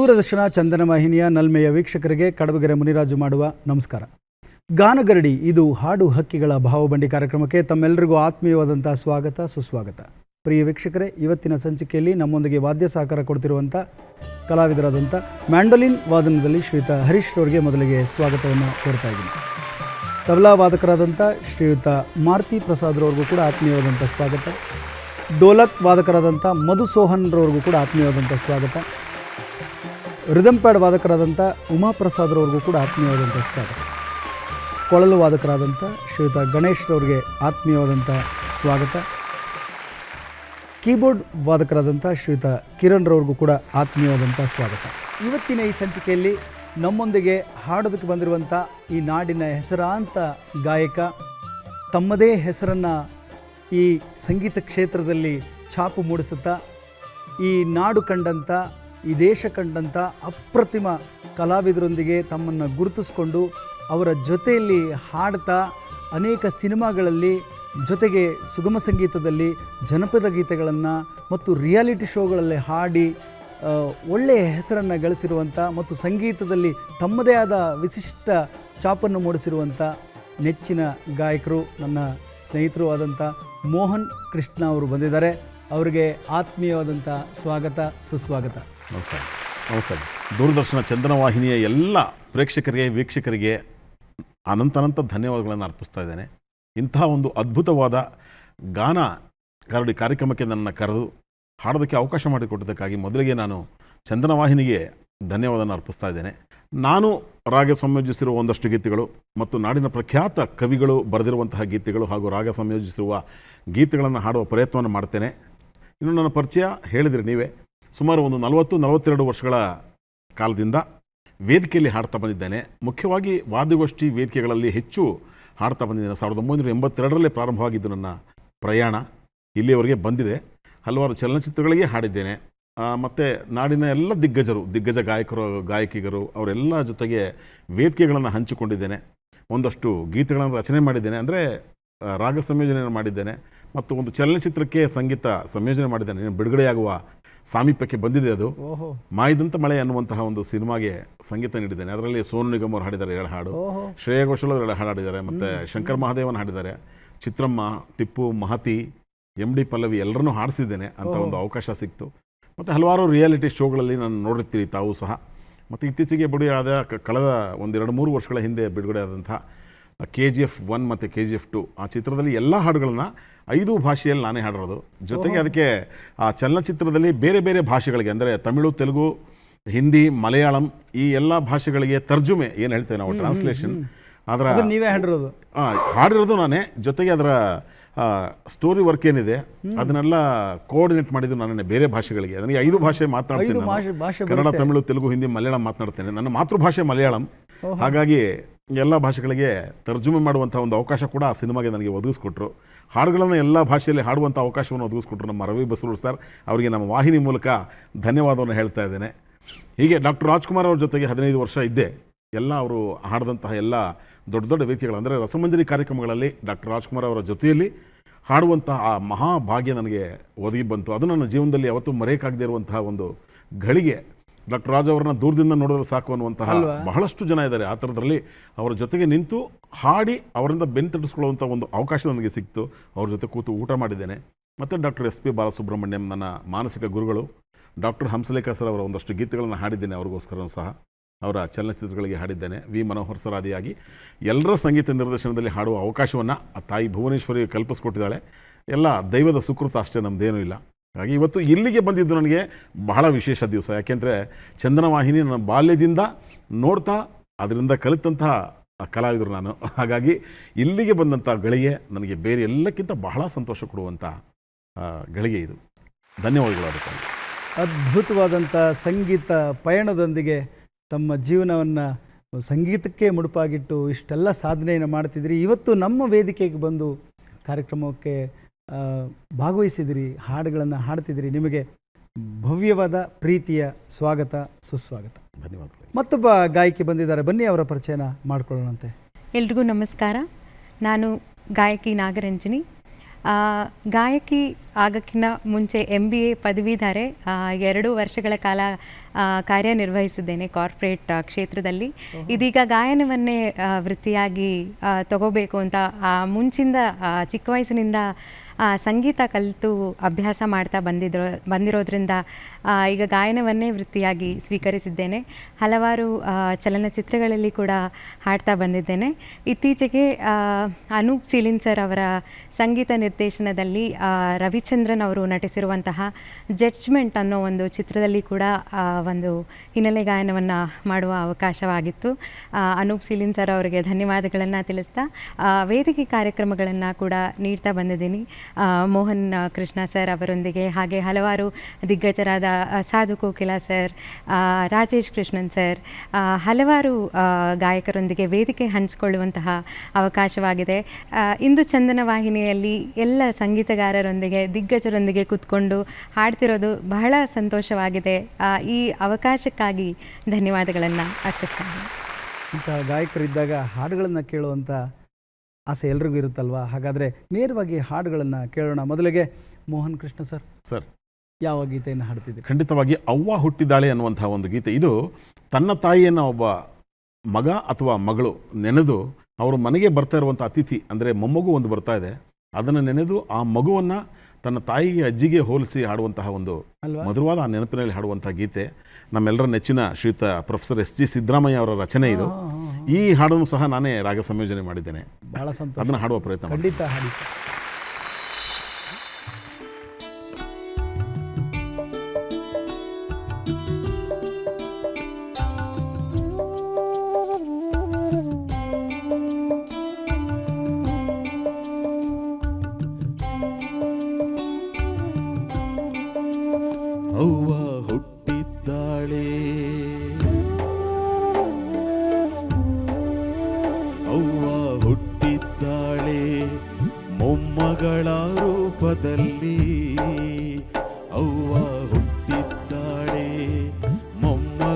ದೂರದರ್ಶನ ಚಂದನ ವಾಹಿನಿಯ ನಲ್ಮೆಯ ವೀಕ್ಷಕರಿಗೆ ಕಡಬಗೆರೆ ಮುನಿರಾಜು ಮಾಡುವ ನಮಸ್ಕಾರ. ಗಾನಗರಡಿ, ಇದು ಹಾಡು ಹಕ್ಕಿಗಳ ಭಾವಬಂಡಿ ಕಾರ್ಯಕ್ರಮಕ್ಕೆ ತಮ್ಮೆಲ್ಲರಿಗೂ ಆತ್ಮೀಯವಾದಂಥ ಸ್ವಾಗತ, ಸುಸ್ವಾಗತ. ಪ್ರಿಯ ವೀಕ್ಷಕರೇ, ಇವತ್ತಿನ ಸಂಚಿಕೆಯಲ್ಲಿ ನಮ್ಮೊಂದಿಗೆ ವಾದ್ಯ ಸಹಕಾರ ಕೊಡ್ತಿರುವಂಥ ಕಲಾವಿದರಾದಂಥ ಮ್ಯಾಂಡೋಲಿನ್ ವಾದನದಲ್ಲಿ ಶ್ರೀಯುತ ಹರೀಶ್ ರವರಿಗೆ ಮೊದಲಿಗೆ ಸ್ವಾಗತವನ್ನು ಕೋರ್ತಾ ಇದ್ದೀನಿ. ತಬಲಾ ವಾದಕರಾದಂಥ ಶ್ರೀಯುತ ಮಾರುತಿ ಪ್ರಸಾದ್ರವ್ರಿಗೂ ಕೂಡ ಆತ್ಮೀಯವಾದಂಥ ಸ್ವಾಗತ. ಡೋಲಕ್ ವಾದಕರಾದಂಥ ಮಧು ಸೋಹನ್ರವ್ರಿಗೂ ಕೂಡ ಆತ್ಮೀಯವಾದಂಥ ಸ್ವಾಗತ. ರಿದಮ್ ಪ್ಯಾಡ್ ವಾದಕರಾದಂಥ ಉಮಾಪ್ರಸಾದ್ರವ್ರಿಗೂ ಕೂಡ ಆತ್ಮೀಯವಾದಂಥ ಸ್ವಾಗತ. ಕೊಳಲು ವಾದಕರಾದಂಥ ಶ್ರೀಯುತ ಗಣೇಶ್ ರವ್ರಿಗೆ ಆತ್ಮೀಯವಾದಂಥ ಸ್ವಾಗತ. ಕೀಬೋರ್ಡ್ ವಾದಕರಾದಂಥ ಶ್ರೀಯುತ ಕಿರಣ್ ರವ್ರಿಗೂ ಕೂಡ ಆತ್ಮೀಯವಾದಂಥ ಸ್ವಾಗತ. ಇವತ್ತಿನ ಈ ಸಂಚಿಕೆಯಲ್ಲಿ ನಮ್ಮೊಂದಿಗೆ ಹಾಡೋದಕ್ಕೆ ಬಂದಿರುವಂಥ ಈ ನಾಡಿನ ಹೆಸರಾಂತ ಗಾಯಕ, ತಮ್ಮದೇ ಹೆಸರನ್ನು ಈ ಸಂಗೀತ ಕ್ಷೇತ್ರದಲ್ಲಿ ಛಾಪು ಮೂಡಿಸುತ್ತಾ, ಈ ನಾಡು ಕಂಡಂಥ ಈ ದೇಶ ಕಂಡಂಥ ಅಪ್ರತಿಮ ಕಲಾವಿದರೊಂದಿಗೆ ತಮ್ಮನ್ನು ಗುರುತಿಸ್ಕೊಂಡು ಅವರ ಜೊತೆಯಲ್ಲಿ ಹಾಡ್ತಾ ಅನೇಕ ಸಿನಿಮಾಗಳಲ್ಲಿ ಜೊತೆಗೆ ಸುಗಮ ಸಂಗೀತದಲ್ಲಿ ಜನಪದ ಗೀತೆಗಳನ್ನು ಮತ್ತು ರಿಯಾಲಿಟಿ ಶೋಗಳಲ್ಲಿ ಹಾಡಿ ಒಳ್ಳೆಯ ಹೆಸರನ್ನು ಗಳಿಸಿರುವಂಥ ಮತ್ತು ಸಂಗೀತದಲ್ಲಿ ತಮ್ಮದೇ ಆದ ವಿಶಿಷ್ಟ ಚಾಪನ್ನು ಮೂಡಿಸಿರುವಂಥ ನೆಚ್ಚಿನ ಗಾಯಕರು ನನ್ನ ಸ್ನೇಹಿತರು ಆದಂಥ ಮೋಹನ್ ಕೃಷ್ಣ ಅವರು ಬಂದಿದ್ದಾರೆ. ಅವರಿಗೆ ಆತ್ಮೀಯವಾದಂಥ ಸ್ವಾಗತ, ಸುಸ್ವಾಗತ. ನಮಸ್ಕಾರ ನಮಸ್ಕಾರ ದೂರದರ್ಶನ ಚಂದನ ವಾಹಿನಿಯ ಎಲ್ಲ ಪ್ರೇಕ್ಷಕರಿಗೆ, ವೀಕ್ಷಕರಿಗೆ ಅನಂತ ಅನಂತ ಧನ್ಯವಾದಗಳನ್ನು ಅರ್ಪಿಸ್ತಾ ಇದ್ದೇನೆ. ಇಂತಹ ಒಂದು ಅದ್ಭುತವಾದ ಗಾನ ಕರಡಿ ಕಾರ್ಯಕ್ರಮಕ್ಕೆ ನನ್ನನ್ನು ಕರೆದು ಹಾಡೋದಕ್ಕೆ ಅವಕಾಶ ಮಾಡಿಕೊಟ್ಟದಕ್ಕಾಗಿ ಮೊದಲಿಗೆ ನಾನು ಚಂದನ ವಾಹಿನಿಗೆ ಧನ್ಯವಾದನ ಅರ್ಪಿಸ್ತಾ ಇದ್ದೇನೆ. ನಾನು ರಾಗ ಸಂಯೋಜಿಸಿರುವ ಒಂದಷ್ಟು ಗೀತೆಗಳು ಮತ್ತು ನಾಡಿನ ಪ್ರಖ್ಯಾತ ಕವಿಗಳು ಬರೆದಿರುವಂತಹ ಗೀತೆಗಳು ಹಾಗೂ ರಾಗ ಸಂಯೋಜಿಸಿರುವ ಗೀತೆಗಳನ್ನು ಹಾಡುವ ಪ್ರಯತ್ನವನ್ನು ಮಾಡ್ತೇನೆ. ಇನ್ನು ನನ್ನ ಪರಿಚಯ ಹೇಳಿದಿರಿ ನೀವೇ. ಸುಮಾರು ಒಂದು ನಲವತ್ತು, ನಲವತ್ತೆರಡು ವರ್ಷಗಳ ಕಾಲದಿಂದ ವೇದಿಕೆಯಲ್ಲಿ ಹಾಡ್ತಾ ಬಂದಿದ್ದೇನೆ. ಮುಖ್ಯವಾಗಿ ವಾದ್ಯಗೋಷ್ಠಿ ವೇದಿಕೆಗಳಲ್ಲಿ ಹೆಚ್ಚು ಹಾಡ್ತಾ ಬಂದಿದ್ದೇನೆ. ಸಾವಿರದ ಒಂಬೈನೂರ ಎಂಬತ್ತೆರಡರಲ್ಲೇ ಪ್ರಾರಂಭವಾಗಿದ್ದು ನನ್ನ ಪ್ರಯಾಣ ಇಲ್ಲಿಯವರೆಗೆ ಬಂದಿದೆ. ಹಲವಾರು ಚಲನಚಿತ್ರಗಳಿಗೆ ಹಾಡಿದ್ದೇನೆ. ಮತ್ತು ನಾಡಿನ ಎಲ್ಲ ದಿಗ್ಗಜರು, ದಿಗ್ಗಜ ಗಾಯಕರು, ಗಾಯಕಿಗರು, ಅವರೆಲ್ಲ ಜೊತೆಗೆ ವೇದಿಕೆಗಳನ್ನು ಹಂಚಿಕೊಂಡಿದ್ದೇನೆ. ಒಂದಷ್ಟು ಗೀತೆಗಳನ್ನು ರಚನೆ ಮಾಡಿದ್ದೇನೆ. ಅಂದರೆ ರಾಗ ಸಂಯೋಜನೆಯನ್ನು ಮಾಡಿದ್ದೇನೆ. ಮತ್ತು ಒಂದು ಚಲನಚಿತ್ರಕ್ಕೆ ಸಂಗೀತ ಸಂಯೋಜನೆ ಮಾಡಿದ್ದೇನೆ. ಬಿಡುಗಡೆಯಾಗುವ ಸಾಮೀಪ್ಯಕ್ಕೆ ಬಂದಿದೆ ಅದು. ಮಾಯದಂತ ಮಳೆ ಅನ್ನುವಂತಹ ಒಂದು ಸಿನಿಮಾಗೆ ಸಂಗೀತ ನೀಡಿದ್ದೇನೆ. ಅದರಲ್ಲಿ ಸೋನು ನಿಗಮ್ ಅವರು ಹಾಡಿದ್ದಾರೆ ಎರಡು ಹಾಡು. ಶ್ರೇಯ ಘೋಷಲ್ ಅವರು ಎರಡು ಹಾಡು ಹಾಡಿದ್ದಾರೆ. ಮತ್ತು ಶಂಕರ್ ಮಹಾದೇವನ್ ಹಾಡಿದ್ದಾರೆ. ಚಿತ್ರಮ್ಮ ಟಿಪ್ಪು ಮಹತಿ ಎಂ ಡಿ ಪಲ್ಲವಿ ಎಲ್ಲರನ್ನೂ ಹಾಡಿಸಿದ್ದೇನೆ ಅಂತ ಒಂದು ಅವಕಾಶ ಸಿಕ್ತು. ಮತ್ತು ಹಲವಾರು ರಿಯಾಲಿಟಿ ಶೋಗಳಲ್ಲಿ ನಾನು ನೋಡಿರ್ತೀರಿ ತಾವು ಸಹ. ಮತ್ತು ಇತ್ತೀಚೆಗೆ ಬಿಡುಗಡೆ ಆದ ಕಳೆದ ಒಂದೆರಡು ಮೂರು ವರ್ಷಗಳ ಹಿಂದೆ ಬಿಡುಗಡೆಯಾದಂಥ ಕೆ ಜಿ ಎಫ್ ಒನ್ ಮತ್ತು ಕೆ ಜಿ ಎಫ್ ಟು ಆ ಚಿತ್ರದಲ್ಲಿ ಎಲ್ಲ ಹಾಡುಗಳನ್ನು ಐದು ಭಾಷೆಯಲ್ಲಿ ನಾನೇ ಹಾಡಿರೋದು ಜೊತೆಗೆ ಅದಕ್ಕೆ ಆ ಚಲನಚಿತ್ರದಲ್ಲಿ ಬೇರೆ ಬೇರೆ ಭಾಷೆಗಳಿಗೆ ಅಂದರೆ ತಮಿಳು ತೆಲುಗು ಹಿಂದಿ ಮಲಯಾಳಂ ಈ ಎಲ್ಲ ಭಾಷೆಗಳಿಗೆ ತರ್ಜುಮೆ ಏನು ಹೇಳ್ತೇವೆ ನಾವು ಟ್ರಾನ್ಸ್ಲೇಷನ್ ಅದರ ನೀವೇ ಹಾಡಿರೋದು. ಹಾಡಿರೋದು ನಾನೇ. ಜೊತೆಗೆ ಅದರ ಸ್ಟೋರಿ ವರ್ಕ್ ಏನಿದೆ ಅದನ್ನೆಲ್ಲ ಕೋಆರ್ಡಿನೇಟ್ ಮಾಡಿದ್ದು ನಾನೇ ಬೇರೆ ಭಾಷೆಗಳಿಗೆ. ನನಗೆ ಐದು ಭಾಷೆ ಮಾತನಾಡ್ತೀನಿ ಭಾಷೆ ಕನ್ನಡ ತಮಿಳು ತೆಲುಗು ಹಿಂದಿ ಮಲಯಾಳಂ ಮಾತನಾಡ್ತೇನೆ ನನ್ನ ಮಾತೃಭಾಷೆ ಮಲಯಾಳಂ. ಹಾಗಾಗಿ ಎಲ್ಲ ಭಾಷೆಗಳಿಗೆ ತರ್ಜುಮೆ ಮಾಡುವಂಥ ಒಂದು ಅವಕಾಶ ಕೂಡ ಆ ಸಿನಿಮಾಗೆ ನನಗೆ ಒದಗಿಸ್ಕೊಟ್ರು. ಹಾಡುಗಳನ್ನು ಎಲ್ಲ ಭಾಷೆಯಲ್ಲಿ ಹಾಡುವಂಥ ಅವಕಾಶವನ್ನು ಒದಗಿಸ್ಕೊಟ್ರು ನಮ್ಮ ರವಿ ಬಸರೂರ್ ಸರ್. ಅವರಿಗೆ ನಮ್ಮ ವಾಹಿನಿ ಮೂಲಕ ಧನ್ಯವಾದವನ್ನು ಹೇಳ್ತಾ ಇದ್ದೇನೆ. ಹೀಗೆ ಡಾಕ್ಟರ್ ರಾಜ್ಕುಮಾರ್ ಅವ್ರ ಜೊತೆಗೆ ಹದಿನೈದು ವರ್ಷ ಇದ್ದೆ ಎಲ್ಲ ಅವರು ಹಾಡಿದಂತಹ ಎಲ್ಲ ದೊಡ್ಡ ದೊಡ್ಡ ವ್ಯಕ್ತಿಗಳು ಅಂದರೆ ರಸಮಂಜರಿ ಕಾರ್ಯಕ್ರಮಗಳಲ್ಲಿ ಡಾಕ್ಟರ್ ರಾಜ್ಕುಮಾರ್ ಅವರ ಜೊತೆಯಲ್ಲಿ ಹಾಡುವಂತಹ ಆ ಮಹಾಭಾಗ್ಯ ನನಗೆ ಒದಗಿ ಬಂತು. ಅದು ನನ್ನ ಜೀವನದಲ್ಲಿ ಯಾವತ್ತೂ ಮರೆಯಕ್ಕಾಗದೇ ಇರುವಂತಹ ಒಂದು ಘಳಿಗೆ ಡಾಕ್ಟರ್ ರಾಜ್ ಅವರನ್ನ ದೂರದಿಂದ ನೋಡಿದ್ರೆ ಸಾಕು ಅನ್ನುವಂತಹ ಬಹಳಷ್ಟು ಜನ ಇದ್ದಾರೆ. ಆ ಥರದ್ರಲ್ಲಿ ಅವರ ಜೊತೆಗೆ ನಿಂತು ಹಾಡಿ ಅವರಿಂದ ಬೆನ್ ತಟ್ಟಿಸ್ಕೊಳ್ಳುವಂಥ ಒಂದು ಅವಕಾಶ ನನಗೆ ಸಿಕ್ತು. ಅವ್ರ ಜೊತೆ ಕೂತು ಊಟ ಮಾಡಿದ್ದೇನೆ. ಮತ್ತು ಡಾಕ್ಟರ್ ಎಸ್ ಪಿ ಬಾಲಸುಬ್ರಹ್ಮಣ್ಯಂ ನನ್ನ ಮಾನಸಿಕ ಗುರುಗಳು. ಡಾಕ್ಟರ್ ಹಂಸಲೇಖಾ ಸರ್ ಅವರ ಒಂದಷ್ಟು ಗೀತೆಗಳನ್ನು ಹಾಡಿದ್ದೇನೆ. ಅವ್ರಿಗೋಸ್ಕರನೂ ಸಹ ಅವರ ಚಲನಚಿತ್ರಗಳಿಗೆ ಹಾಡಿದ್ದೇನೆ. ವಿ ಮನೋಹರ್ ಸರ್ ಆದಿಯಾಗಿ ಎಲ್ಲರ ಸಂಗೀತ ನಿರ್ದೇಶನದಲ್ಲಿ ಹಾಡುವ ಅವಕಾಶವನ್ನು ಆ ತಾಯಿ ಭುವನೇಶ್ವರಿ ಕಲ್ಪಿಸ್ಕೊಟ್ಟಿದ್ದಾಳೆ. ಎಲ್ಲ ದೈವದ ಸುಕೃತ ಅಷ್ಟೇ ನಮ್ಮದೇನೂ ಇಲ್ಲ. ಹಾಗಾಗಿ ಇವತ್ತು ಇಲ್ಲಿಗೆ ಬಂದಿದ್ದು ನನಗೆ ಬಹಳ ವಿಶೇಷ ದಿವಸ. ಯಾಕೆಂದರೆ ಚಂದನವಾಹಿನಿ ನನ್ನ ಬಾಲ್ಯದಿಂದ ನೋಡ್ತಾ ಅದರಿಂದ ಕಲಿತಂತಹ ಕಲಾವಿದರು ನಾನು. ಹಾಗಾಗಿ ಇಲ್ಲಿಗೆ ಬಂದಂಥ ಗಳಿಗೆ ನನಗೆ ಬೇರೆ ಎಲ್ಲಕ್ಕಿಂತ ಬಹಳ ಸಂತೋಷ ಕೊಡುವಂಥ ಗಳಿಗೆ ಇದು. ಧನ್ಯವಾದಗಳು ಅದಕ್ಕೆ ಅದ್ಭುತವಾದಂಥ ಸಂಗೀತ ಪಯಣದೊಂದಿಗೆ ತಮ್ಮ ಜೀವನವನ್ನು ಸಂಗೀತಕ್ಕೆ ಮುಡುಪಾಗಿಟ್ಟು ಇಷ್ಟೆಲ್ಲ ಸಾಧನೆಯನ್ನು ಮಾಡ್ತಿದ್ರಿ ಇವತ್ತು ನಮ್ಮ ವೇದಿಕೆಗೆ ಬಂದು ಕಾರ್ಯಕ್ರಮಕ್ಕೆ ಭಾಗವಹಿಸಿದಿರಿ ಹಾಡುಗಳನ್ನು ಹಾಡ್ತಿದ್ದೀರಿ ನಿಮಗೆ ಭವ್ಯವಾದ ಪ್ರೀತಿಯ ಸ್ವಾಗತ ಸುಸ್ವಾಗತ. ಧನ್ಯವಾದಗಳು. ಮತ್ತೊಬ್ಬ ಗಾಯಕಿ ಬಂದಿದ್ದಾರೆ. ಬನ್ನಿ ಅವರ ಪರಿಚಯನ ಮಾಡಿಕೊಳ್ಳೋಣಂತೆ. ಎಲ್ರಿಗೂ ನಮಸ್ಕಾರ. ನಾನು ಗಾಯಕಿ ನಾಗರಂಜಿನಿ. ಆ, ಗಾಯಕಿ ಆಗಕ್ಕಿಂತ ಮುಂಚೆ ಎಂ ಬಿ ಎ ಪದವೀಧರೆ ಆ, ಎರಡು ವರ್ಷಗಳ ಕಾಲ ಕಾರ್ಯನಿರ್ವಹಿಸಿದ್ದೇನೆ ಕಾರ್ಪೊರೇಟ್ ಕ್ಷೇತ್ರದಲ್ಲಿ. ಇದೀಗ ಗಾಯನವನ್ನೇ ವೃತ್ತಿಯಾಗಿ ತಗೋಬೇಕು ಅಂತ ಆ, ಮುಂಚಿಂದ ಚಿಕ್ಕ ವಯಸ್ಸಿನಿಂದ ಸಂಗೀತ ಕಲಿತು ಅಭ್ಯಾಸ ಮಾಡ್ತಾ ಬಂದಿದ್ರು ಬಂದಿರೋದ್ರಿಂದ ಈಗ ಗಾಯನವನ್ನೇ ವೃತ್ತಿಯಾಗಿ ಸ್ವೀಕರಿಸಿದ್ದೇನೆ. ಹಲವಾರು ಚಲನಚಿತ್ರಗಳಲ್ಲಿ ಕೂಡ ಹಾಡ್ತಾ ಬಂದಿದ್ದೇನೆ. ಇತ್ತೀಚೆಗೆ ಅನೂಪ್ ಸೀಲಿನ್ ಸರ್ ಅವರ ಸಂಗೀತ ನಿರ್ದೇಶನದಲ್ಲಿ ರವಿಚಂದ್ರನ್ ಅವರು ನಟಿಸಿರುವಂತಹ ಜಡ್ಜ್ಮೆಂಟ್ ಅನ್ನೋ ಒಂದು ಚಿತ್ರದಲ್ಲಿ ಕೂಡ ಒಂದು ಹಿನ್ನೆಲೆ ಗಾಯನವನ್ನು ಮಾಡುವ ಅವಕಾಶವಾಗಿತ್ತು. ಅನೂಪ್ ಸೀಲಿನ್ ಸರ್ ಅವರಿಗೆ ಧನ್ಯವಾದಗಳನ್ನು ತಿಳಿಸ್ತಾ ವೇದಿಕೆ ಕಾರ್ಯಕ್ರಮಗಳನ್ನು ಕೂಡ ನೀಡ್ತಾ ಬಂದಿದ್ದೀನಿ. ಮೋಹನ್ ಕೃಷ್ಣ ಸರ್ ಅವರೊಂದಿಗೆ, ಹಾಗೆ ಹಲವಾರು ದಿಗ್ಗಜರಾದ ಸಾಧು ಕೋಕಿಲ ಸರ್ ಆ, ರಾಜೇಶ್ ಕೃಷ್ಣನ್ ಸರ್ ಹಲವಾರು ಗಾಯಕರೊಂದಿಗೆ ವೇದಿಕೆ ಹಂಚಿಕೊಳ್ಳುವಂತಹ ಅವಕಾಶವಾಗಿದೆ. ಇಂದು ಚಂದನ ವಾಹಿನಿಯಲ್ಲಿ ಎಲ್ಲ ಸಂಗೀತಗಾರರೊಂದಿಗೆ ದಿಗ್ಗಜರೊಂದಿಗೆ ಕೂತ್ಕೊಂಡು ಹಾಡ್ತಿರೋದು ಬಹಳ ಸಂತೋಷವಾಗಿದೆ. ಈ ಅವಕಾಶಕ್ಕಾಗಿ ಧನ್ಯವಾದಗಳನ್ನು ಅರ್ಪಿಸ್ತೇನೆ. ಇಂಥ ಗಾಯಕರಿದ್ದಾಗ ಹಾಡುಗಳನ್ನು ಕೇಳುವಂಥ ಆಸೆ ಎಲ್ರಿಗೂ ಇರುತ್ತಲ್ವಾ? ಹಾಗಾದರೆ ನೇರವಾಗಿ ಹಾಡುಗಳನ್ನು ಕೇಳೋಣ. ಮೊದಲಿಗೆ ಮೋಹನ್ ಕೃಷ್ಣ ಸರ್. ಸರ್ ಯಾವ ಗೀತೆಯನ್ನು ಹಾಡ್ತಿದ್ದೆ ಖಂಡಿತವಾಗಿ ಅವ್ವ ಹುಟ್ಟಿದ್ದಾಳೆ ಅನ್ನುವಂತಹ ಒಂದು ಗೀತೆ. ಇದು ತನ್ನ ತಾಯಿಯನ್ನು ಒಬ್ಬ ಮಗ ಅಥವಾ ಮಗಳು ನೆನೆದು ಅವರು ಮನೆಗೆ ಬರ್ತಾ ಇರುವಂಥ ಅತಿಥಿ ಅಂದರೆ ಮೊಮ್ಮಗು ಒಂದು ಬರ್ತಾ ಇದೆ. ಅದನ್ನು ನೆನೆದು ಆ ಮಗುವನ್ನು ತನ್ನ ತಾಯಿಗೆ ಅಜ್ಜಿಗೆ ಹೋಲಿಸಿ ಹಾಡುವಂತಹ ಒಂದು ಮಧುರವಾದ ಆ ನೆನಪಿನಲ್ಲಿ ಹಾಡುವಂಥ ಗೀತೆ. ನಮ್ಮೆಲ್ಲರ ನೆಚ್ಚಿನ ಶ್ರೀಯುತ ಪ್ರೊಫೆಸರ್ ಎಸ್ ಜಿ ಸಿದ್ದರಾಮಯ್ಯ ಅವರ ರಚನೆ ಇದು. ಈ ಹಾಡನ್ನು ಸಹ ನಾನೇ ರಾಗ ಸಂಯೋಜನೆ ಮಾಡಿದ್ದೇನೆ. ಬಹಳ ಸಂತೋಷ. ಅದನ್ನು ಹಾಡುವ ಪ್ರಯತ್ನ ಖಂಡಿತ ಖಂಡಿತ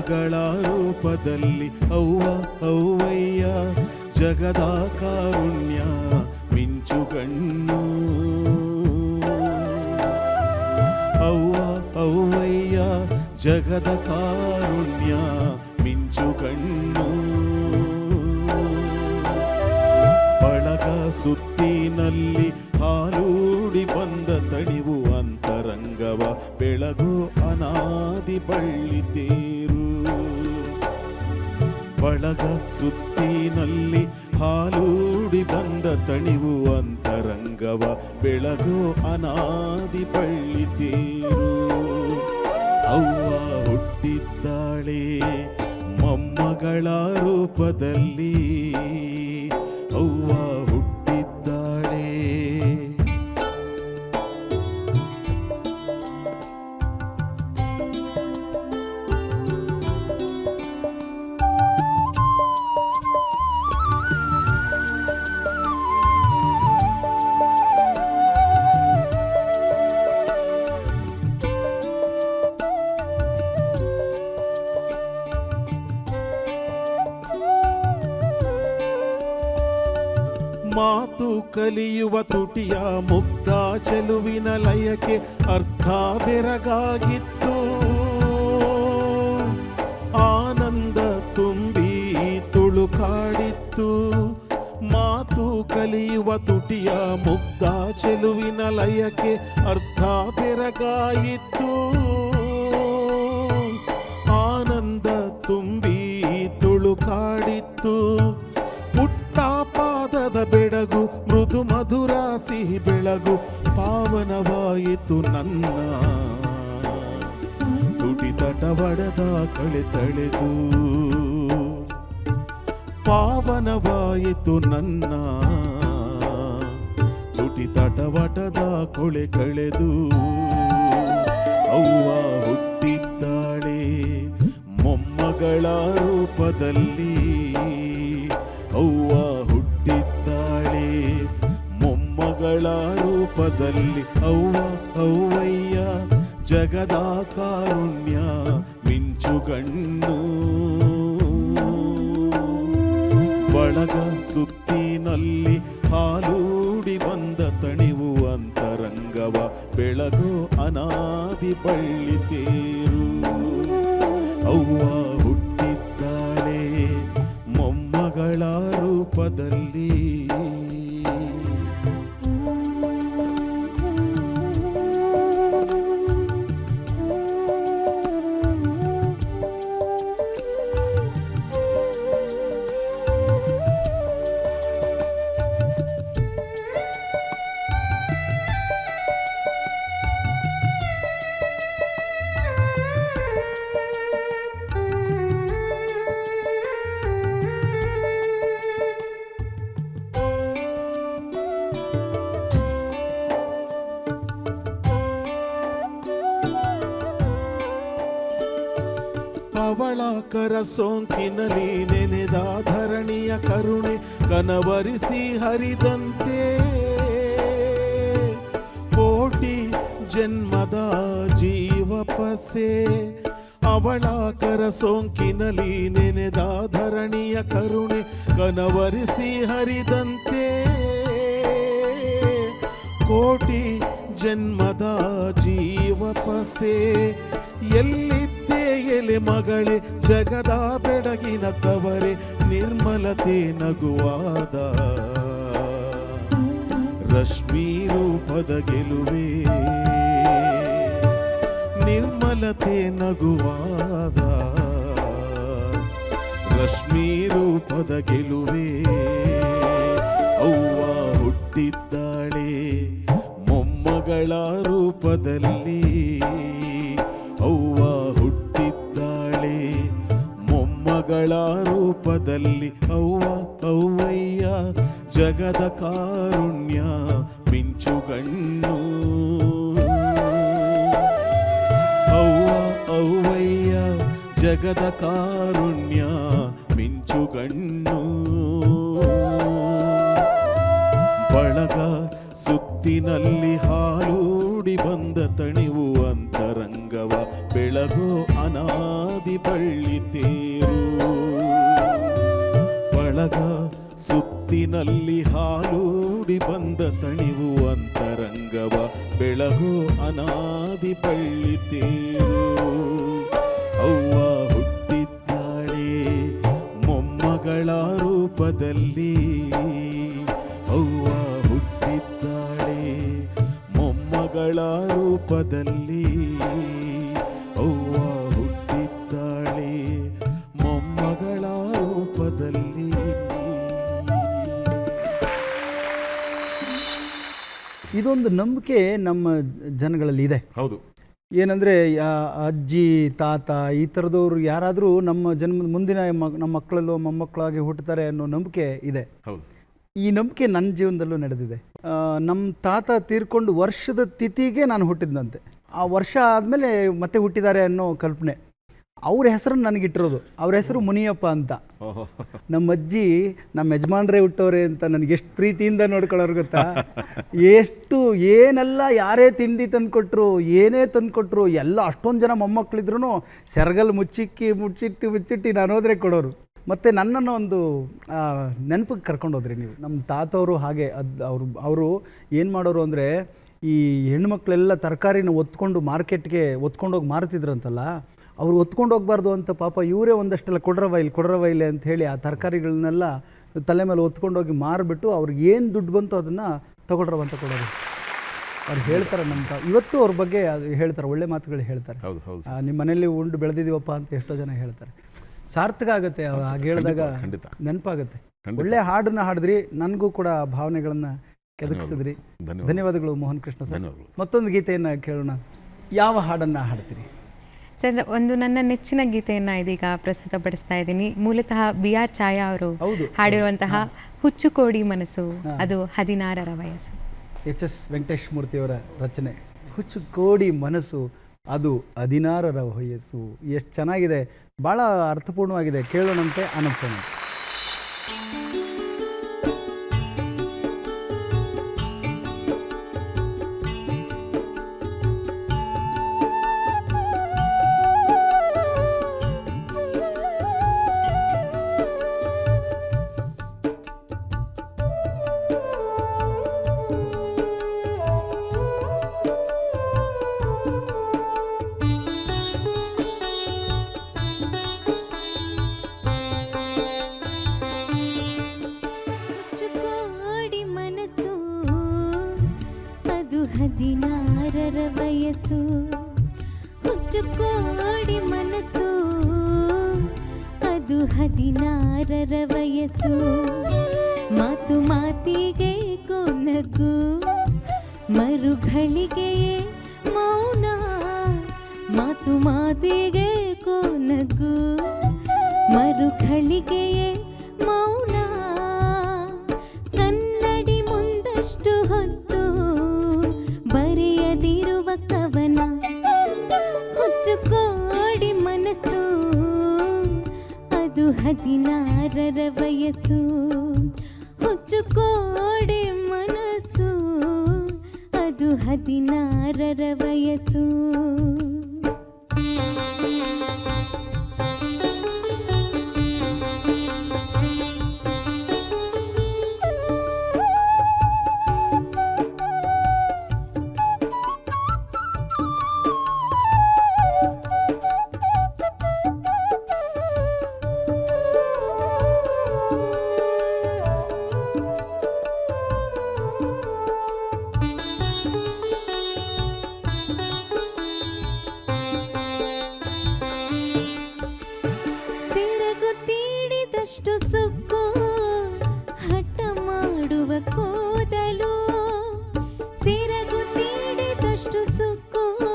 ಮೊಮ್ಮಗಳ ರೂಪದಲ್ಲಿ ಅವ್ವ, ಅವ್ವಯ್ಯ, ಜಗದ ಕಾರುಣ್ಯ ಮಿಂಚುಗಣ್ಣು ಅವ್ವ, ಅವ್ವಯ್ಯ, ಜಗದ ಕಾರುಣ್ಯ ಮಿಂಚು ಕಣ್ಣು ಬಳಗ ಸುತ್ತಿನಲ್ಲಿ ಹಾಲೂಡಿ ಬಂದ ತಣಿವು ಅಂತರಂಗವ ಬೆಳಗು ಅನಾದಿ ಬಳ್ಳಿತೇರು ಬಳಗ ಸುತ್ತಿನಲ್ಲಿ ಹಾಲೂಡಿ ಬಂದ ತಣಿವು ಅಂತರಂಗವ ಬೆಳಗು ಅನಾದಿ ಬಳ್ಳಿತೀರು ಅವ್ವ ಹುಟ್ಟಿದ್ದಾಳೆ ಮೊಮ್ಮಗಳ ರೂಪದಲ್ಲಿ. ಕಲಿಯುವ ತುಟಿಯ ಮುಗ್ಧ ಚೆಲುವಿನ ಲಯಕ್ಕೆ ಅರ್ಥ ಬೆರಗಾಗಿತ್ತು. ಆನಂದ ತುಂಬಿ ತುಳುಕಾಡಿತ್ತು ಮಾತು ಕಲಿಯುವ ತುಟಿಯ ಮುಗ್ಧ ಚೆಲುವಿನ ಲಯಕ್ಕೆ ಅರ್ಥ ಬೆರಗಾಯಿತ್ತು ಬಳಗ ಹಾಲೂಡಿ ಬಂದ ತಣಿವು ಅಂತರಂಗವ ಬೆಳಗು ಅನಾದಿ ಬಳ್ಳಿ ತೇರು. ಅವ್ವ ಹುಟ್ಟಿದ್ದಾಳೆ ಮೊಮ್ಮಗಳ ರೂಪದಲ್ಲಿ. ಅವಳ ಕರ ಸೋಂಕಿನಲ್ಲಿ ನೆನೆದ ಧರಣಿಯ ಕರುಣೆ ಕನವರಿಸಿ ಹರಿದಂತೆ. ಕೋಟಿ ಜನ್ಮದ ಜೀವಪಸೆ ಅವಳ ಕರ ಸೋಂಕಿನಲ್ಲಿ ನೆನೆದ ಧರಣಿಯ ಕರುಣೆ ಕನವರಿಸಿ ಹರಿದಂತೆ. ಕೋಟಿ ಜನ್ಮದ ಜೀವಪಸೆ ಎಲ್ಲಿದ್ದೆ ಎಲೆ ಮಗಳೇ, ಜಗದ ಬೆಡಗಿನ ತವರೆ, ನಿರ್ಮಲತೆ ನಗುವಾದ ರಶ್ಮಿ ರೂಪದ ಗೆಲುವೆ. ನಿರ್ಮಲತೆ ನಗುವಾದ ರಶ್ಮಿ ರೂಪದ ಗೆಲುವೆ. ಅವ್ವ ಹುಟ್ಟಿದ್ದಾಳೆ ಮೊಮ್ಮಗಳ ರೂಪದಲ್ಲಿ. ಮೊಮ್ಮಗಳ ರೂಪದಲ್ಲಿ ಅವ್ವ, ಅವ್ವಯ್ಯ, ಜಗದ ಕಾರುಣ್ಯ ಮಿಂಚುಗಣ್ಣು ಅವ್ವ, ಅವ್ವಯ್ಯ, ಜಗದ ಕಾರುಣ್ಯ ಮಿಂಚುಗಣ್ಣು ಬಳಗ ಸುತ್ತಿನಲ್ಲಿ ಹಾಲೂಡಿ ಬಂದ ತಣಿವು ಅಂತರಂಗವ ಬೆಳಗೋ ಅನಾದಿ ಬಳ್ಳಿ ಸುತ್ತಿನಲ್ಲಿ ಹಾಲೂಡಿ ಬಂದ ತಣಿವು ಅಂತರಂಗವ ಬೆಳಗು ಅನಾದಿ ಬಳ್ಳಿತೇರು ಅವ್ವ ಹುಟ್ಟಿದ್ದಾಳೆ ಮೊಮ್ಮಗಳ ರೂಪದಲ್ಲಿ. ಅವ್ವ ಹುಟ್ಟಿದ್ದಾಳೆ ಮೊಮ್ಮಗಳ ರೂಪದಲ್ಲಿ. ಇದೊಂದು ನಂಬಿಕೆ ನಮ್ಮ ಜನಗಳಲ್ಲಿ ಇದೆ. ಹೌದು. ಏನಂದ್ರೆ ಅಜ್ಜಿ ತಾತ ಈ ಥರದವ್ರು ಯಾರಾದರೂ ನಮ್ಮ ಜನ್ಮದ ಮುಂದಿನ ನಮ್ಮ ಮಕ್ಕಳಲ್ಲೋ ಮೊಮ್ಮಕ್ಕಳಾಗಿ ಹುಟ್ಟುತ್ತಾರೆ ಅನ್ನೋ ನಂಬಿಕೆ ಇದೆ. ಹೌದು. ಈ ನಂಬಿಕೆ ನನ್ನ ಜೀವನದಲ್ಲೂ ನಡೆದಿದೆ. ನಮ್ಮ ತಾತ ತೀರ್ಕೊಂಡು ವರ್ಷದ ತಿಥಿಗೆ ನಾನು ಹುಟ್ಟಿದ್ದಂತೆ ಆ ವರ್ಷ ಆದಮೇಲೆ ಮತ್ತೆ ಹುಟ್ಟಿದ್ದಾರೆ ಅನ್ನೋ ಕಲ್ಪನೆ. ಅವ್ರ ನನಗೆ ನನಗಿಟ್ಟಿರೋದು. ಅವ್ರ ಹೆಸರು ಮುನಿಯಪ್ಪ ಅಂತ. ನಮ್ಮ ಅಜ್ಜಿ ನಮ್ಮ ಯಜಮಾನ್ರೇ ಹುಟ್ಟೋರೆ ಅಂತ ನನಗೆ ಎಷ್ಟು ಪ್ರೀತಿಯಿಂದ ನೋಡ್ಕೊಳ್ಳೋರು ಗೊತ್ತಾ? ಎಷ್ಟು, ಏನೆಲ್ಲ ಯಾರೇ ತಿಂಡಿ ತಂದುಕೊಟ್ರು, ಏನೇ ತಂದುಕೊಟ್ರು, ಎಲ್ಲ ಅಷ್ಟೊಂದು ಜನ ಮೊಮ್ಮಕ್ಕಳಿದ್ರು ಸೆರಗಲ್ ಮುಚ್ಚಿಕ್ಕಿ, ಮುಚ್ಚಿಟ್ಟು ಮುಚ್ಚಿಟ್ಟು ನಾನು ಹೋದ್ರೆ ಕೊಡೋರು. ಮತ್ತು ನನ್ನನ್ನು ಒಂದು ನೆನಪಿಗೆ ಕರ್ಕೊಂಡು ಹೋದ್ರಿ ನೀವು. ನಮ್ಮ ತಾತವರು ಹಾಗೆ, ಅದು ಅವರು ಅವರು ಏನು ಮಾಡೋರು ಅಂದರೆ ಈ ಹೆಣ್ಮಕ್ಳೆಲ್ಲ ತರಕಾರಿನ ಒತ್ಕೊಂಡು ಮಾರ್ಕೆಟ್ಗೆ ಒತ್ಕೊಂಡೋಗಿ ಮಾರ್ತಿದ್ರಂತಲ್ಲ ಅವ್ರು ಒತ್ಕೊಂಡು ಹೋಗ್ಬಾರ್ದು ಅಂತ ಪಾಪ ಇವರೇ ಒಂದಷ್ಟೆಲ್ಲ ಕೊಡ್ರವ ಇಲ್ಲಿ ಕೊಡ್ರವ ಇಲ್ಲಿ ಅಂತ ಹೇಳಿ ಆ ತರಕಾರಿಗಳನ್ನೆಲ್ಲ ತಲೆ ಮೇಲೆ ಒತ್ಕೊಂಡೋಗಿ ಮಾರಿಬಿಟ್ಟು ಅವ್ರಿಗೆ ಏನು ದುಡ್ಡು ಬಂತು ಅದನ್ನು ತಗೊಳ್ರವ ಅಂತ ಕೊಡೋದು ಅವ್ರು ಹೇಳ್ತಾರೆ ನಮ್ಮ ಇವತ್ತು ಅವ್ರ ಬಗ್ಗೆ ಅದು ಹೇಳ್ತಾರೆ ಒಳ್ಳೆ ಮಾತುಗಳು ಹೇಳ್ತಾರೆ. ಹೌದು ಹೌದು. ನಿಮ್ಮ ಮನೇಲಿ ಉಂಡು ಬೆಳೆದಿದ್ದೀವಪ್ಪ ಅಂತ ಎಷ್ಟೋ ಜನ ಹೇಳ್ತಾರೆ. ಸಾರ್ಥಕ ಆಗುತ್ತೆ ಹಾಗೆ ಹೇಳಿದಾಗ. ನೆನಪಾಗುತ್ತೆ. ಒಳ್ಳೆ ಹಾಡನ್ನ ಹಾಡಿದ್ರಿ ನನಗೂ ಕೂಡ ಆ ಭಾವನೆಗಳನ್ನ ಕೆದಕಿಸಿದ್ರಿ. ಧನ್ಯವಾದಗಳು. ಮೋಹನ್ ಕೃಷ್ಣ ಸರ್. ಮತ್ತೊಂದು ಗೀತೆಯನ್ನು ಕೇಳೋಣ. ಯಾವ ಹಾಡನ್ನು ಹಾಡ್ತೀರಿ? ಸರ್ ಒಂದು ನನ್ನ ನೆಚ್ಚಿನ ಗೀತೆಯನ್ನ ಇದೀಗ ಪ್ರಸ್ತುತಪಡಿಸ್ತಾ ಇದ್ದೀನಿ. ಮೂಲತಃ ಬಿ ಆರ್ ಛಾಯಾ ಅವರು ಹಾಡಿರುವಂತಹ ಹುಚ್ಚು ಕೋಡಿ ಮನಸ್ಸು ಅದು ಹದಿನಾರರ ವಯಸ್ಸು. ಎಚ್ ಎಸ್ ವೆಂಕಟೇಶ್ ಮೂರ್ತಿಯವರ ರಚನೆ. ಹುಚ್ಚು ಕೋಡಿ ಮನಸ್ಸು ಅದು ಹದಿನಾರರ ವಯಸ್ಸು. ಎಷ್ಟು ಚೆನ್ನಾಗಿದೆ. ಭಾಳ ಅರ್ಥಪೂರ್ಣವಾಗಿದೆ. ಕೇಳೋಣಂತೆ ಮುಚ್ಚುಕೋಡೆ ಮನಸ್ಸು ಅದು ಹದಿನಾರರ ವಯಸ್ಸು 故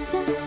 家。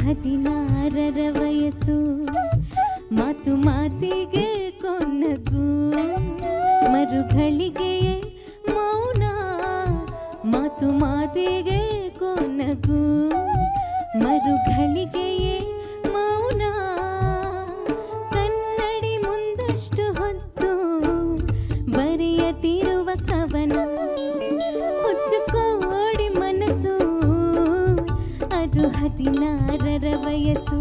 ಹದಿನಾರರ ವಯಸ್ಸು ಮಾತು ಮಾತಿಗೆ ಕೊನ್ನಗು ಮರುಗಳಿಗೆ ಮೌನ ಮಾತು ಮಾತಿಗೆ ಕೊನಗು ಮರುಗಳಿಗೆ ವಯಸ್ಸು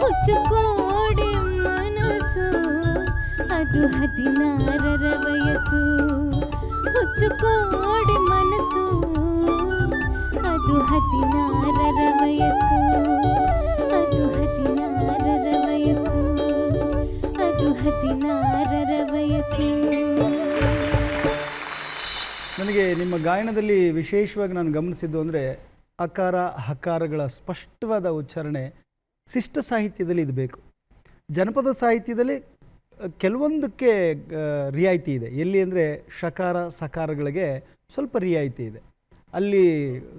ಹುಚ್ಚುಕೋಡೆ ಮನಸ್ಸು, ಅದು ಹದಿನಾರರ ವಯಸ್ಸು. ಹುಚ್ಚುಕೋಡೆ ಮನಸ್ಸು, ಅದು ಹದಿನಾರರ ವಯಸ್ಸು. ಅದು ಹದಿನಾರರ ವಯಸ್ಸು, ಅದು ಹದಿನಾರರ ವಯಸ್ಸು. ನನಗೆ ನಿಮ್ಮ ಗಾಯನದಲ್ಲಿ ವಿಶೇಷವಾಗಿ ನಾನು ಗಮನಿಸಿದ್ದು ಅಂದರೆ ಅಕಾರ ಹಕಾರಗಳ ಸ್ಪಷ್ಟವಾದ ಉಚ್ಚಾರಣೆ ಶಿಷ್ಟ ಸಾಹಿತ್ಯದಲ್ಲಿ ಇದು ಬೇಕು ಜನಪದ ಸಾಹಿತ್ಯದಲ್ಲಿ ಕೆಲವೊಂದಕ್ಕೆ ರಿಯಾಯಿತಿ ಇದೆ. ಎಲ್ಲಿ ಅಂದರೆ ಶಕಾರ, ಸಕಾರಗಳಿಗೆ ಸ್ವಲ್ಪ ರಿಯಾಯಿತಿ ಇದೆ. ಅಲ್ಲಿ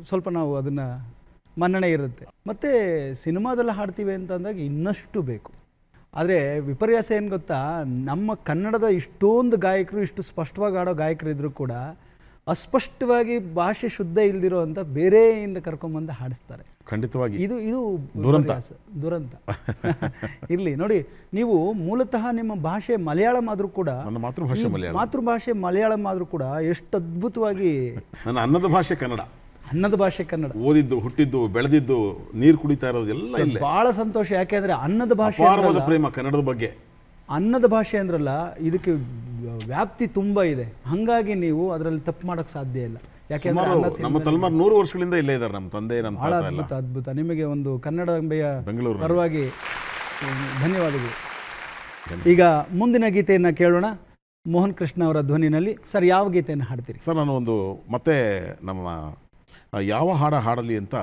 ಸ್ವಲ್ಪ ನಾವು ಅದನ್ನು ಮನ್ನಣೆ ಇರುತ್ತೆ. ಮತ್ತು ಸಿನಿಮಾದಲ್ಲಿ ಹಾಡ್ತೀವಿ ಅಂತ ಅಂದಾಗ ಇನ್ನಷ್ಟು ಬೇಕು. ಆದರೆ ವಿಪರ್ಯಾಸ ಏನು ಗೊತ್ತಾ? ನಮ್ಮ ಕನ್ನಡದ ಇಷ್ಟೊಂದು ಗಾಯಕರು, ಇಷ್ಟು ಸ್ಪಷ್ಟವಾಗಿ ಆಡೋ ಗಾಯಕರಿದ್ದರೂ ಕೂಡ ಅಸ್ಪಷ್ಟವಾಗಿ ಭಾಷೆ ಶುದ್ಧ ಇಲ್ದಿರೋ ಅಂತ ಬೇರೆಯಿಂದ ಕರ್ಕೊಂಬಂದು ಹಾಡಿಸ್ತಾರೆ. ಖಂಡಿತವಾಗಿ. ಇದು ಇದು ದುರಂತ. ದುರಂತ. ಇರಲಿ ನೋಡಿ ನೀವು ಮೂಲತಃ ನಿಮ್ಮ ಭಾಷೆ ಮಲಯಾಳಂ ಆದರೂ ಕೂಡ ಮಾತೃಭಾಷೆ ಮಲಯಾಳಂ. ಮಾತೃಭಾಷೆ ಮಲಯಾಳಂ ಆದರೂ ಕೂಡ ಎಷ್ಟು ಅದ್ಭುತವಾಗಿ ನನ್ನ ಅನ್ನದ ಭಾಷೆ ಕನ್ನಡ. ಅನ್ನದ ಭಾಷೆ ಕನ್ನಡ. ಓದಿದ್ದು ಹುಟ್ಟಿದ್ದು ಬೆಳೆದಿದ್ದು ನೀರು ಕುಡಿತಾ ಇರೋದು ಎಲ್ಲ ಬಹಳ ಸಂತೋಷ. ಯಾಕೆಂದ್ರೆ ಅನ್ನದ ಭಾಷೆ ಪ್ರೇಮ ಕನ್ನಡದ ಬಗ್ಗೆ. ಅನ್ನದ ಭಾಷೆ ಅಂದ್ರಲ್ಲ ಇದಕ್ಕೆ ವ್ಯಾಪ್ತಿ ತುಂಬ ಇದೆ. ಹಾಗಾಗಿ ನೀವು ಅದರಲ್ಲಿ ತಪ್ಪು ಮಾಡೋಕ್ಕೆ ಸಾಧ್ಯ ಇಲ್ಲ. ಯಾಕೆಂದ್ರೆ ನಮ್ಮ ತಲೆಮಾರು ನೂರು ವರ್ಷಗಳಿಂದ ಇಲ್ಲೇ ಇದ್ದಾರೆ ನಮ್ಮ ತಂದೆ ನಮ್ಮ ಬಹಳ ಅದ್ಭುತ ಅದ್ಭುತ. ನಿಮಗೆ ಒಂದು ಕನ್ನಡಾಂಬೆಯ ಬೆಂಗಳೂರು ಪರವಾಗಿ ಧನ್ಯವಾದಗಳು. ಈಗ ಮುಂದಿನ ಗೀತೆಯನ್ನು ಕೇಳೋಣ. ಮೋಹನ್ ಕೃಷ್ಣ ಅವರ ಧ್ವನಿನಲ್ಲಿ ಸರ್ ಯಾವ ಗೀತೆಯನ್ನು ಹಾಡ್ತೀರಿ? ಸರ್ ನಾನು ಒಂದು ಮತ್ತೆ ನಮ್ಮ ಯಾವ ಹಾಡ ಹಾಡಲಿ ಅಂತ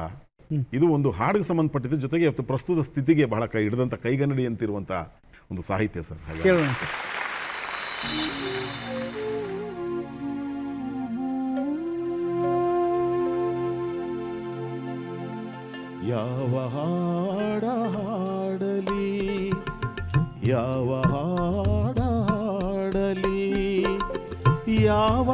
ಇದು ಒಂದು ಹಾಡಿಗೆ ಸಂಬಂಧಪಟ್ಟಿದ್ದು ಜೊತೆಗೆ ಇವತ್ತು ಪ್ರಸ್ತುತ ಸ್ಥಿತಿಗೆ ಬಹಳ ಕೈ ಹಿಡಿದಂಥ ಕೈಗನ್ನಡಿ ಅಂತಿರುವಂಥ ಒಂದು ಸಾಹಿತ್ಯ ಸರ್ ಕೇಳೋಣ ಸರ್. ಯಾವ ಹಾಡ ಹಾಡಲಿ ಯಾವ ಹಾಡ ಹಾಡಲಿ ಯಾವ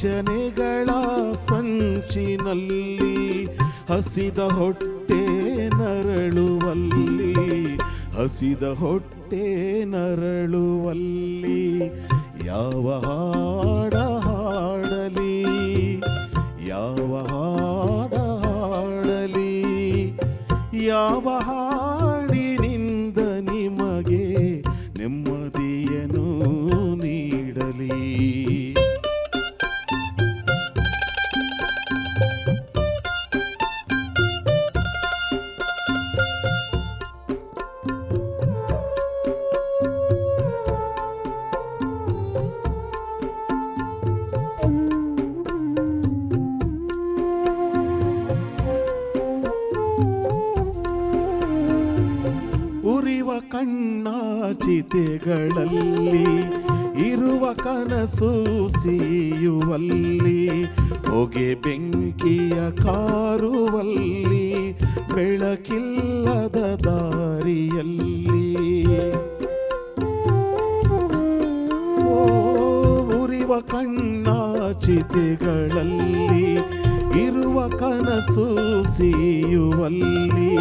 ವಂಚನೆಗಳ ಸಂಚಿನಲ್ಲಿ ಹಸಿದ ಹೊಟ್ಟೆ ನರಳುವಲ್ಲಿ, ಹಸಿದ ಹೊಟ್ಟೆ ನರಳುವಲ್ಲಿ ಯಾವ ಹಾಡ ಹಾಡಲಿ, ಯಾವ ಹಾಡ ಹಾಡಲಿ, ಯಾವ ಹಾಡಿನಿಂದ ಚಿತೆಗಳಲ್ಲಿ, ಇರುವ ಕನಸು ಸಿಯುವಲ್ಲಿ,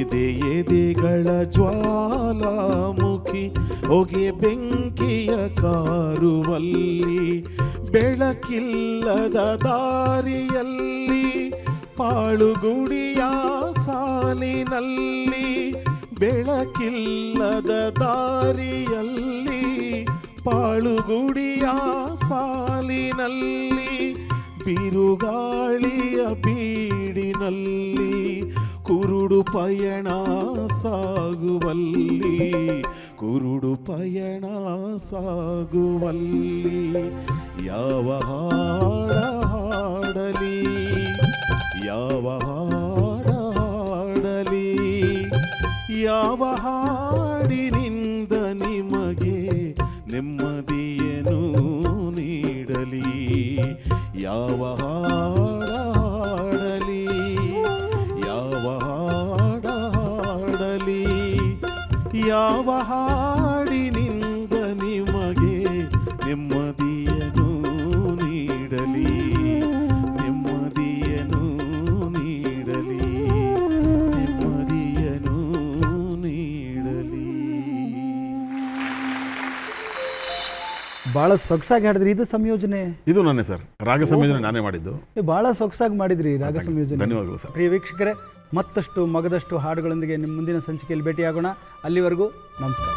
ಎದೆ ಎದೆಗಳ ಜ್ವಾಲಾಮುಖಿ ಹೊಗೆ ಬೆಂಕಿಯ ಕಾರುವಲ್ಲಿ, ಬೆಳಕಿಲ್ಲದ ದಾರಿಯಲ್ಲಿ, ಪಾಳುಗುಡಿಯ ಸಾಲಿನಲ್ಲಿ, ಬೆಳಕಿಲ್ಲದ ದಾರಿಯಲ್ಲಿ ಪಾಳುಗುಡಿಯ ಸಾಲಿನಲ್ಲಿ, ಬಿರುಗಾಳಿಯ ಬೀಡಿನಲ್ಲಿ, ಕುರುಡು ಪಯಣ ಸಾಗುವಲ್ಲಿ, ಕುರುಡು ಪಯಣ ಸಾಗುವಲ್ಲಿ, ಯಾವ ಹಾಡ ಹಾಡಲಿ, ಯಾವ ಹಾಡ ಹಾಡಲಿ, ಯಾವ ಹಾಡಿನಿಂದ ಭಾಳ ಸೊಗಸಾಗಿ ಹಾಡಿದ್ರಿ ಇದು ಸಂಯೋಜನೆ. ಇದು ನಾನೇ ಸರ್. ರಾಗ ಸಂಯೋಜನೆ ನಾನೇ ಮಾಡಿದ್ದು. ಏ, ಭಾಳ ಸೊಗಸಾಗಿ ಮಾಡಿದ್ರಿ ರಾಗ ಸಂಯೋಜನೆ. ಧನ್ಯವಾದಗಳು ಸರ್. ಪ್ರಿಯ ವೀಕ್ಷಕರೇ ಮತ್ತಷ್ಟು ಮಗದಷ್ಟು ಹಾಡುಗಳೊಂದಿಗೆ ನಿಮ್ಮ ಮುಂದಿನ ಸಂಚಿಕೆಯಲ್ಲಿ ಭೇಟಿಯಾಗೋಣ. ಅಲ್ಲಿವರೆಗೂ ನಮಸ್ಕಾರ.